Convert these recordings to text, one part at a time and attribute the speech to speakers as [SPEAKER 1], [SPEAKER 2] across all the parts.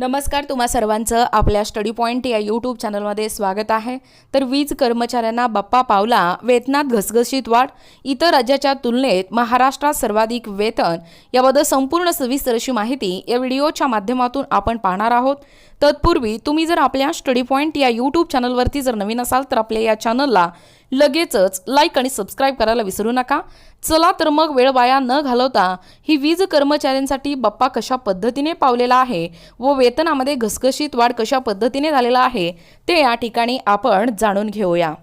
[SPEAKER 1] नमस्कार तुम्हा सर्वांचं आपल्या स्टडी पॉईंट या यूट्यूब चॅनलमध्ये स्वागत आहे. तर वीज कर्मचाऱ्यांना बाप्पा पावला वेतनात घसघशीत वाढ इतर राज्याच्या तुलनेत महाराष्ट्रात सर्वाधिक वेतन याबद्दल संपूर्ण सविस्तर अशी माहिती या व्हिडिओच्या माध्यमातून आपण पाहणार आहोत. तत्पूर्वी तुम्ही जर आपल्या स्टडी पॉईंट या यूट्यूब चॅनलवरती जर नवीन असाल तर आपल्या या चॅनलला लगेचच लाईक आणि सबस्क्राईब करायला विसरू नका. चला तर मग वेळ वाया न घालवता ही वीज कर्मचाऱ्यांसाठी बाप्पा कशा पद्धतीने पावलेला आहे व वेतनामध्ये घसघशीत वाढ कशा पद्धतीने झालेला आहे ते या ठिकाणी आपण जाणून घेऊया.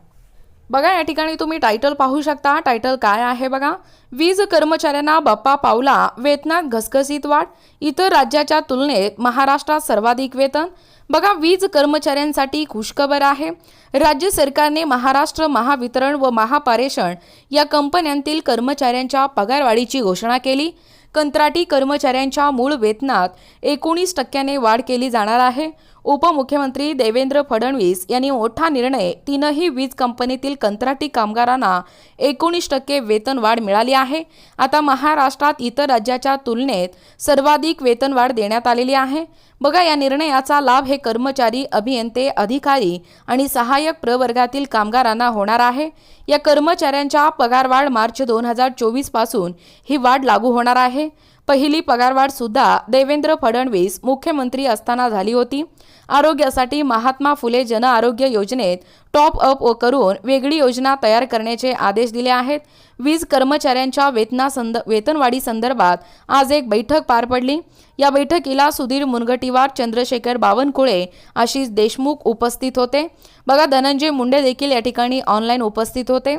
[SPEAKER 1] बघा या ठिकाणी तुम्ही टायटल पाहू शकता. टायटल काय आहे बघा? वीज कर्मचाऱ्यांना बाप्पा पावला वेतनात घसघशीत वाढ इतर राज्याच्या तुलनेत महाराष्ट्रात सर्वाधिक वेतन बघा वीज कर्मचाऱ्यांसाठी खुशखबर आहे. राज्य सरकारने महाराष्ट्र महावितरण व महापारेषण या कंपन्यांतील कर्मचाऱ्यांच्या पगारवाढीची घोषणा केली. कंत्राटी कर्मचाऱ्यांच्या मूळ वेतनात एकोणीस टक्क्याने वाढ केली जाणार आहे. उपमुख्यमंत्री देवेंद्र फडणवीस यांनी मोठा निर्णय तीनही वीज कंपनीतील कंत्राटी कामगारांना एकोणीस टक्के वेतनवाढ मिळाली आहे. आता महाराष्ट्रात इतर राज्याच्या तुलनेत सर्वाधिक वेतनवाढ देण्यात आलेली आहे. बघा या निर्णयाचा लाभ हे कर्मचारी अभियंते अधिकारी आणि सहाय्यक प्रवर्गातील कामगारांना होणार आहे. या कर्मचाऱ्यांच्या पगारवाढ मार्च दोन हजार चोवीसपासून ही वाढ लागू होणार आहे. पहिली पगारवाढ सुद्धा देवेंद्र फडणवीस मुख्यमंत्री असताना झाली होती. आरोग्यासाठी महात्मा फुले जन आरोग्य योजनेत टॉप अप करून वेगळी योजना तयार करण्याचे आदेश दिले आहेत. वीज कर्मचाऱ्यांच्या वेतनासंद वेतनवाढी संदर्भात आज एक बैठक पार पडली. या बैठकीला सुधीर मुनगटीवार चंद्रशेखर बावनकुळे आशिष देशमुख उपस्थित होते. बघा धनंजय मुंडे देखील या ठिकाणी ऑनलाईन उपस्थित होते.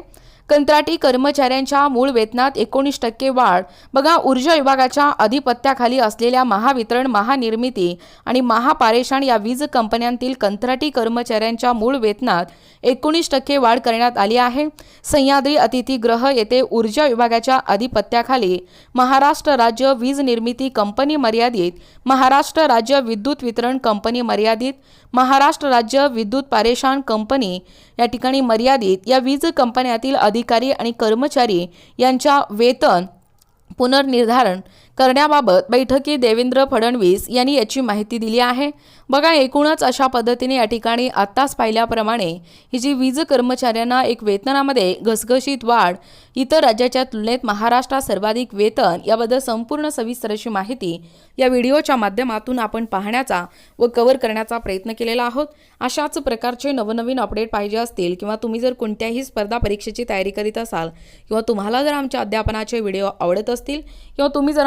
[SPEAKER 1] कंत्राटी कर्मचाऱ्यांच्या मूळ वेतनात एकोणीस टक्के वाढ. बघा ऊर्जा विभागाच्या अधिपत्याखाली असलेल्या महावितरण महानिर्मिती आणि महापारेषण या वीज कंपन्यांतील कंत्राटी कर्मचाऱ्यांच्या मूळ वेतनात एकोणीस टक्के वाढ करण्यात आली आहे. सह्याद्री अतिथीगृह येथे ऊर्जा विभागाच्या अधिपत्याखाली महाराष्ट्र राज्य वीज निर्मिती कंपनी मर्यादित महाराष्ट्र राज्य विद्युत वितरण कंपनी मर्यादित महाराष्ट्र राज्य विद्युत पारेषण कंपनी या ठिकाणी मर्यादित या वीज कंपन्यातील अधिकारी आणि कर्मचारी यांच्या वेतन पुनर्निर्धारण करण्याबाबत बैठकीत देवेंद्र फडणवीस यांनी याची माहिती दिली आहे. बघा एकूणच अशा पद्धतीने या ठिकाणी आत्ताच पाहिल्याप्रमाणे ही जी वीज कर्मचाऱ्यांना एक वेतनामध्ये घसघशीत वाढ इतर राज्याच्या तुलनेत महाराष्ट्रात सर्वाधिक वेतन याबद्दल संपूर्ण सविस्तर अशी माहिती या व्हिडिओच्या माध्यमातून आपण पाहण्याचा व कव्हर करण्याचा प्रयत्न केलेला आहोत. अशाच प्रकारचे नवनवीन अपडेट पाहिजे असतील किंवा तुम्ही जर कोणत्याही स्पर्धा परीक्षेची तयारी करीत असाल किंवा तुम्हाला जर आमच्या अध्यापनाचे व्हिडिओ आवडत असतील किंवा तुम्ही जर